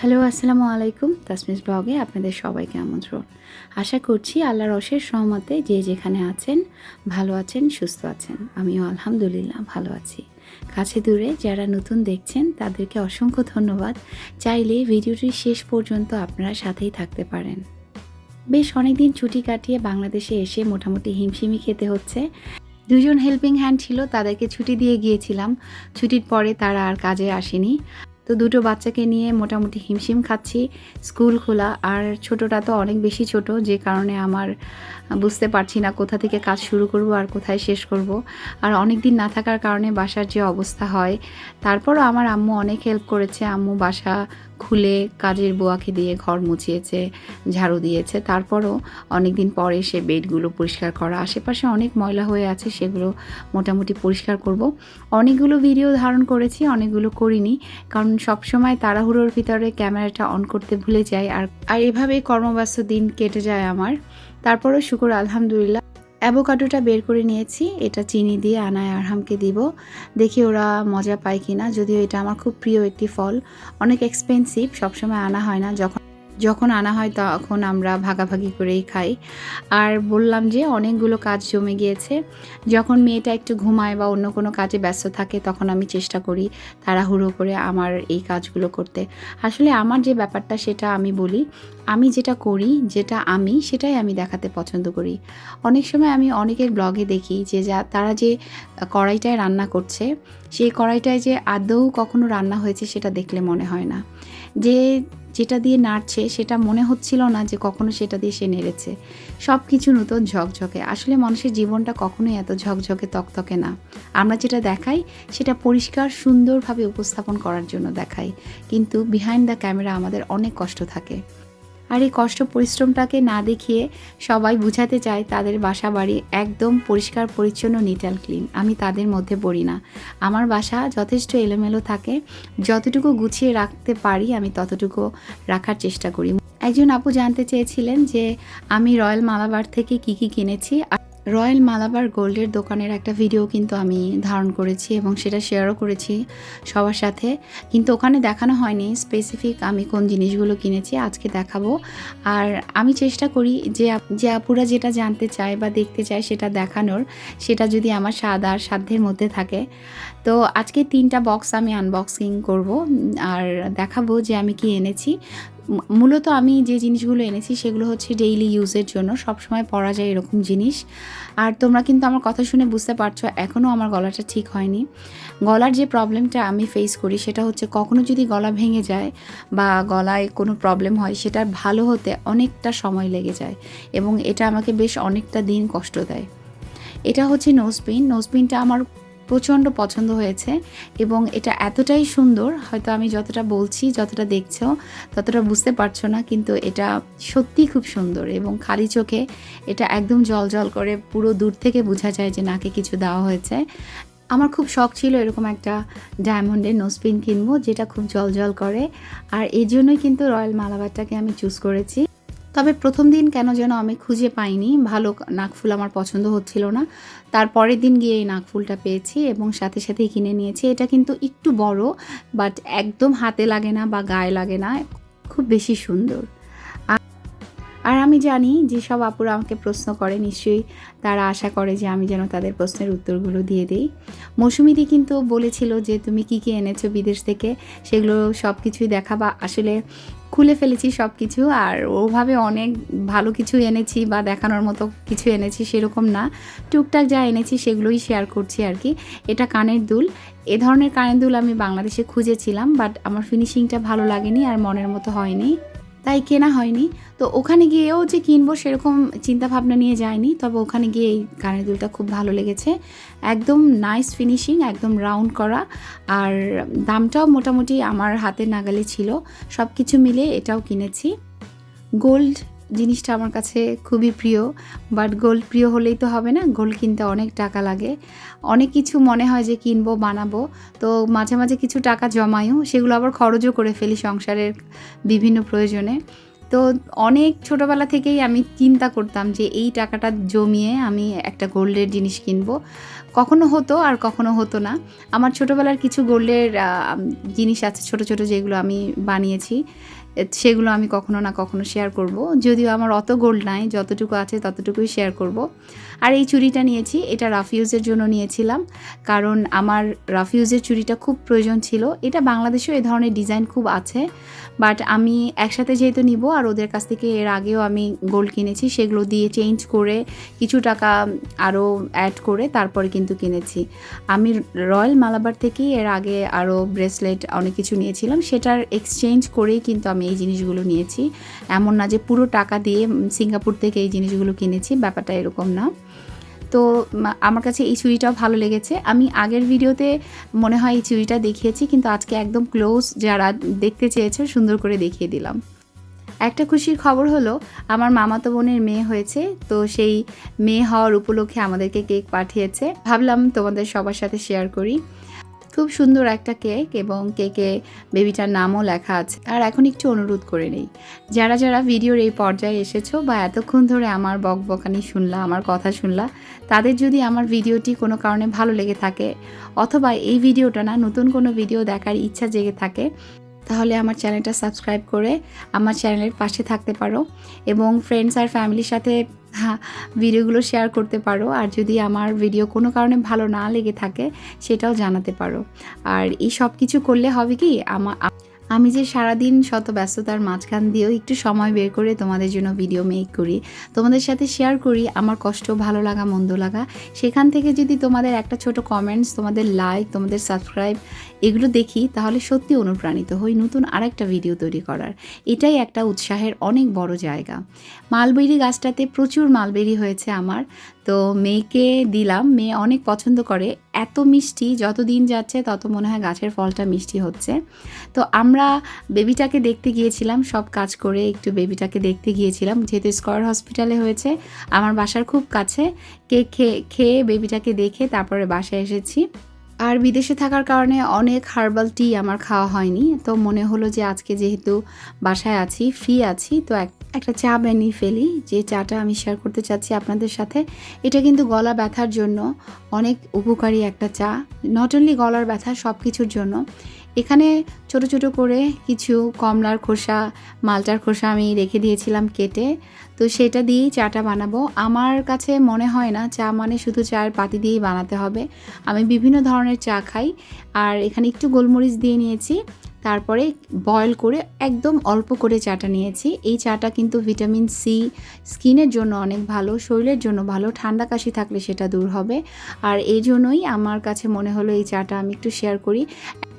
Hello, আসসালামু আলাইকুম। তাসমিস ব্লগে আপনাদের সবাইকে আমন্ত্রণ। আশা করছি আল্লাহর অশেষ সহমতে যে যেখানে আছেন, ভালো আছেন, সুস্থ আছেন। আমিও আলহামদুলিল্লাহ ভালো আছি। কাছে দূরে যারা নতুন দেখছেন, তাদেরকে অসংখ্য ধন্যবাদ। চাইলে ভিডিওটির শেষ পর্যন্ত আপনারা সাথেই থাকতে পারেন। বেশ অনেকদিন ছুটি কাটিয়ে বাংলাদেশে এসে মোটামুটি হিমশিমি খেতে হচ্ছে। দুজন হেল্পিং হ্যান্ড ছিল, তাদেরকে ছুটি দিয়ে গিয়েছিলাম। ছুটির পরে তারা আর কাজে আসেনি। তো দুটো বাচ্চাকে নিয়ে মোটামুটি হিমশিম খাচ্ছি। স্কুল খোলা, আর ছোটটা তো অনেক বেশি ছোট, যে কারণে আমার বুঝতে পারছি না কোথা থেকে কাজ শুরু করব আর কোথায় শেষ করব। আর অনেক দিন না থাকার কারণে বাসার যে অবস্থা হয়, তারপরও আমার আম্মু অনেক হেল্প করেছে। আম্মু বাসা খুলে কাজের বোয়াকে দিয়ে ঘর মুছিয়েছে, ঝাড়ু দিয়েছে। তারপরও অনেক দিন পরে সে বেডগুলো পরিষ্কার করা। আশেপাশে অনেক ময়লা হয়ে আছে, সেগুলো মোটামুটি পরিষ্কার করব। অনেকগুলো ভিডিও ধারণ করেছি, অনেকগুলো করিনি। কারণ সবসময় তাড়াহুড়োর ভিতরে ক্যামেরাটা অন করতে ভুলে যাই। আর আর এভাবেই কর্মব্যস্ত দিন কেটে যায় আমার। তারপরও শুকুর, আলহামদুলিল্লাহ। অ্যাভোকাডোটা বের করে নিয়েছি। এটা চিনি দিয়ে আনায় আরহামকে দিব। দেখি ওরা মজা পায় কি না যদিও এটা আমার খুব প্রিয় একটি ফল। অনেক এক্সপেন্সিভ সবসময় আনা হয় না। যখন যখন আনা হয় তখন আমরা ভাগাভাগি করেই খাই। আর বললাম যে অনেকগুলো কাজ জমে গিয়েছে। যখন মেয়েটা একটু ঘুমায় বা অন্য কোনো কাজে ব্যস্ত থাকে তখন আমি চেষ্টা করি তাড়াহুড়ো করে আমার এই কাজগুলো করতে। আসলে আমার যে ব্যাপারটা সেটা আমি বলি, আমি যেটা করি, যেটা আমি, সেটাই আমি দেখাতে পছন্দ করি। অনেক সময় আমি অনেকের ব্লগে দেখি যে যা, তারা যে কড়াইটায় রান্না করছে, সেই কড়াইটায় যে আদৌ কখনো রান্না হয়েছে সেটা দেখলে মনে হয় না। যে যেটা দিয়ে নাড়ছে সেটা মনে হচ্ছিল না যে কখনো সেটা দিয়ে সে নেড়েছে। সব কিছু নতুন ঝকঝকে। আসলে মানুষের জীবনটা কখনোই এত ঝকঝকে, তকতকে না। আমরা যেটা দেখাই, সেটা পরিষ্কার, সুন্দরভাবে উপস্থাপন করার জন্য দেখাই। কিন্তু বিহাইন্ড দ্য ক্যামেরা আমাদের অনেক কষ্ট থাকে। আর এই কষ্ট পরিশ্রমটাকে না দেখিয়ে সবাই বুঝাতে চায় তাদের বাসা বাড়ি একদম পরিষ্কার, পরিচ্ছন্ন নিট অ্যান্ড ক্লিন আমি তাদের মধ্যে পড়ি না। আমার বাসা যথেষ্ট এলোমেলো থাকে। যতটুকু গুছিয়ে রাখতে পারি, আমি ততটুকু রাখার চেষ্টা করি। একজন আপু জানতে চেয়েছিলেন যে আমি রয়্যাল মালাবার থেকে কি কি কিনেছি। আর রয়্যাল মালাবার গোল্ডের দোকানের একটা ভিডিও কিন্তু আমি ধারণ করেছি এবং সেটা শেয়ারও করেছি সবার সাথে। কিন্তু ওখানে দেখানো হয়নি স্পেসিফিক আমি কোন জিনিসগুলো কিনেছি, আজকে দেখাবো। আর আমি চেষ্টা করি যে যে আপুরা যেটা জানতে চায় বা দেখতে চায় সেটা দেখানোর, সেটা যদি আমার স্বাদ আর সাধ্যের মধ্যে থাকে। তো আজকে তিনটা বক্স আমি আনবক্সিং করব, আর দেখাবো যে আমি কি এনেছি। মূলত আমি যে জিনিসগুলো এনেছি সেগুলো হচ্ছে ডেইলি ইউজের জন্য, সবসময় পরা যায় এরকম জিনিস। আর তোমরা কিন্তু আমার কথা শুনে বুঝতে পারছ এখনও আমার গলাটা ঠিক হয়নি। গলার যে প্রবলেমটা আমি ফেস করি সেটা হচ্ছে কখনো যদি গলা ভেঙে যায় বা গলায় কোনো প্রবলেম হয়, সেটা ভালো হতে অনেকটা সময় লেগে যায় এবং এটা আমাকে বেশ অনেকটা দিন কষ্ট দেয়। এটা হচ্ছে নোজপিন নোজপিনটা আমার প্রচণ্ড পছন্দ হয়েছে এবং এটা এতটাই সুন্দর, হয়তো আমি যতটা বলছি, যতটা দেখছ, ততটা বুঝতে পারছ না, কিন্তু এটা সত্যি খুব সুন্দর এবং খালি চোখে এটা একদম জল জল করে পুরো দূর থেকে বোঝা যায় যে নাকে কিছু দেওয়া হয়েছে। আমার খুব শখ ছিল এরকম একটা ডায়মন্ডের নোজপিন কিনবো, যেটা খুব জল জল করে, আর এই জন্যই কিন্তু রয়্যাল মালাবারটাকে আমি চুজ করেছি। তবে প্রথম দিন কেন যেন আমি খুঁজে পাইনি। ভালো নাকফুল আমার পছন্দ হচ্ছিল না। তার পরের দিন গিয়ে এই নাকফুলটা পেয়েছি এবং সাথে সাথেই কিনে নিয়েছি। এটা কিন্তু একটু বড় বাট একদম হাতে লাগে না বা গায়ে লাগে না। খুব বেশি সুন্দর। আমি জানি যে সব আপুরা আমাকে প্রশ্ন করে, নিশ্চয়ই তারা আশা করে যে আমি যেন তাদের প্রশ্নের উত্তরগুলো দিয়ে দিই। মৌসুমিদি কিন্তু বলেছিল যে, তুমি কি কি এনেছো বিদেশ থেকে? সেগুলো সব কিছুই দেখাবা। আসলে খুলে ফেলেছি সব কিছু আর ওভাবে অনেক ভালো কিছু এনেছি বা দেখানোর মতো কিছু এনেছি সেরকম না। টুকটাক যা এনেছি সেগুলোই শেয়ার করছি আর কি। এটা কানের দুল। এ ধরনের কানের দুল আমি বাংলাদেশে খুঁজেছিলাম বাট আমার ফিনিশিংটা ভালো লাগেনি আর মনের মতো হয়নি। তাই কেনা হয়নি। তো ওখানে গিয়েও যে কিনবো সেরকম চিন্তা ভাবনা নিয়ে যায়নি তবে ওখানে গিয়ে এই কানের দুলটা খুব ভালো লেগেছে। একদম নাইস ফিনিশিং একদম রাউন্ড করা। আর দামটাও মোটামুটি আমার হাতে নাগালে ছিল। সব কিছু মিলে এটাও কিনেছি। গোল্ড জিনিসটা আমার কাছে খুবই প্রিয় বাট গোল্ড প্রিয় হলেই তো হবে না? গোল্ড কিনতে অনেক টাকা লাগে। অনেক কিছু মনে হয় যে কিনবো, বানাবো, তো মাঝে মাঝে কিছু টাকা জমাইও, সেগুলো আবার খরচও করে ফেলি সংসারের বিভিন্ন প্রয়োজনে। তো অনেক ছোটোবেলা থেকেই আমি চিন্তা করতাম যে এই টাকাটা জমিয়ে আমি একটা গোল্ডের জিনিস কিনবো। কখনো হতো আর কখনো হতো না। আমার ছোটোবেলার কিছু গোল্ডের জিনিস আছে ছোট ছোট যেগুলো আমি বানিয়েছি। সেগুলো আমি কখনো না কখনো শেয়ার করব। যদিও আমার অত গোল্ড নাই, যতটুকু আছে ততটুকুই শেয়ার করব। আর এই চুড়িটা নিয়েছি, এটা রাফিউজের জন্য নিয়েছিলাম। কারণ আমার রাফিউজের চুড়িটা খুব প্রয়োজন ছিল। এটা বাংলাদেশেও এ ধরনের ডিজাইন খুব আছে। বাট আমি একসাথে যেহেতু নিব আর ওদের কাছ থেকে এর আগেও আমি গোল্ড কিনেছি, সেগুলো দিয়ে চেঞ্জ করে কিছু টাকা আরও অ্যাড করে তারপরে কিন্তু কিনেছি। আমি রয়্যাল মালাবার থেকেই এর আগে আরও ব্রেসলেট অনেক কিছু নিয়েছিলাম। সেটার এক্সচেঞ্জ করেই কিন্তু আমি এই জিনিসগুলো নিয়েছি। এমন না যে পুরো টাকা দিয়ে সিঙ্গাপুর থেকে এই জিনিসগুলো কিনেছি, ব্যাপারটা এরকম না। তো আমার কাছে এই চুড়িটাও ভালো লেগেছে। আমি আগের ভিডিওতে মনে হয় এই চুড়িটা দেখিয়েছি, কিন্তু আজকে একদম ক্লোজ যারা দেখতে চেয়েছে, সুন্দর করে দেখিয়ে দিলাম। একটা খুশির খবর হলো, আমার মামাতো বোনের মেয়ে হয়েছে, তো সেই মেয়ে হওয়ার উপলক্ষে আমাদেরকে কেক পাঠিয়েছে। ভাবলাম তোমাদের সবার সাথে শেয়ার করি। খুব সুন্দর একটা কেক এবং কেকে বেবিটার নামও লেখা আছে। আর এখন একটু অনুরোধ করে নেই। যারা যারা ভিডিওর এই পর্যায়ে এসেছ বা এতক্ষণ ধরে আমার বকবকানি শুনলা, আমার কথা শুনলা, তাদের যদি আমার ভিডিওটি কোনো কারণে ভালো লেগে থাকে অথবা এই ভিডিওটা না, নতুন কোনো ভিডিও দেখার ইচ্ছা জেগে থাকে তাহলে আমার চ্যানেলটা সাবস্ক্রাইব করে আমার চ্যানেলের পাশে থাকতে পারো এবং ফ্রেন্ডস আর ফ্যামিলির সাথে ভিডিওগুলো শেয়ার করতে পারো। আর যদি আমার ভিডিও কোনো কারণে ভালো না লেগে থাকে, সেটাও জানাতে পারো। আর এই সব কিছু করলে হবে কি আমার আমি যে সারাদিন শত ব্যস্ততার মাঝখান দিয়েও একটু সময় বের করে তোমাদের জন্য ভিডিও মেক করি, তোমাদের সাথে শেয়ার করি, আমার কষ্ট, ভালো লাগা, মন্দ লাগা, সেখান থেকে যদি তোমাদের একটা ছোট কমেন্টস তোমাদের লাইক তোমাদের সাবস্ক্রাইব এগুলো দেখি, তাহলে সত্যি অনুপ্রাণিত হই নতুন আরেকটা ভিডিও তৈরি করার। এটাই একটা উৎসাহের অনেক বড় জায়গা। মালবেরি গাছটাতে প্রচুর মালবেরি হয়েছে আমার। তো মেয়েকে দিলাম। মেয়ে অনেক পছন্দ করে। এত মিষ্টি, যত দিন যাচ্ছে, তত মনে হয় গাছের ফলটা মিষ্টি হচ্ছে। তো আমরা বেবিটাকে দেখতে গিয়েছিলাম, সব কাজ করে একটু বেবিটাকে দেখতে গিয়েছিলাম। যেহেতু স্কয়ার হসপিটালে হয়েছে, আমার বাসার খুব কাছে। কে খেয়ে খেয়ে বেবিটাকে দেখে তারপরে বাসায় এসেছি। আর বিদেশে থাকার কারণে অনেক হার্বাল টি আমার খাওয়া হয়নি। তো মনে হলো যে আজকে যেহেতু বাসায় আছি ফ্রি আছি, তো এক, একটা চা বানিয়ে ফেলি। যে চাটা আমি শেয়ার করতে চাচ্ছি আপনাদের সাথে, এটা কিন্তু গলা ব্যথার জন্য অনেক উপকারী একটা চা। নট অনলি গলার ব্যথা সব কিছুর জন্য। এখানে ছোট ছোট করে কিছু কমলার খোসা, মালটার খোসা আমি রেখে দিয়েছিলাম কেটে। তো সেটা দিয়েই চাটা বানাবো। আমার কাছে মনে হয় না, চা মানে শুধু চায়ের পাতি দিয়েই বানাতে হবে। আমি বিভিন্ন ধরনের চা খাই। আর এখানে একটু গোলমরিচ দিয়ে নিয়েছি। তারপরে বয়েল করে একদম অল্প করে চাটা নিয়েছি। এই চাটা কিন্তু ভিটামিন সি স্কিনের জন্য অনেক ভালো, শরীরের জন্য ভালো, ঠান্ডা কাশি থাকলে সেটা দূর হবে। আর এই জন্যই আমার কাছে মনে হলো এই চাটা আমি একটু শেয়ার করি।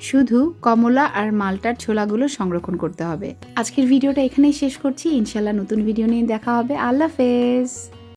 শুধু কমলা আর মালটার ছোলাগুলো সংরক্ষণ করতে হবে। আজকের ভিডিওটা এখানেই শেষ করছি। ইনশাল্লাহ নতুন ভিডিও নিয়ে দেখা হবে। আল্লাহ হাফেজ।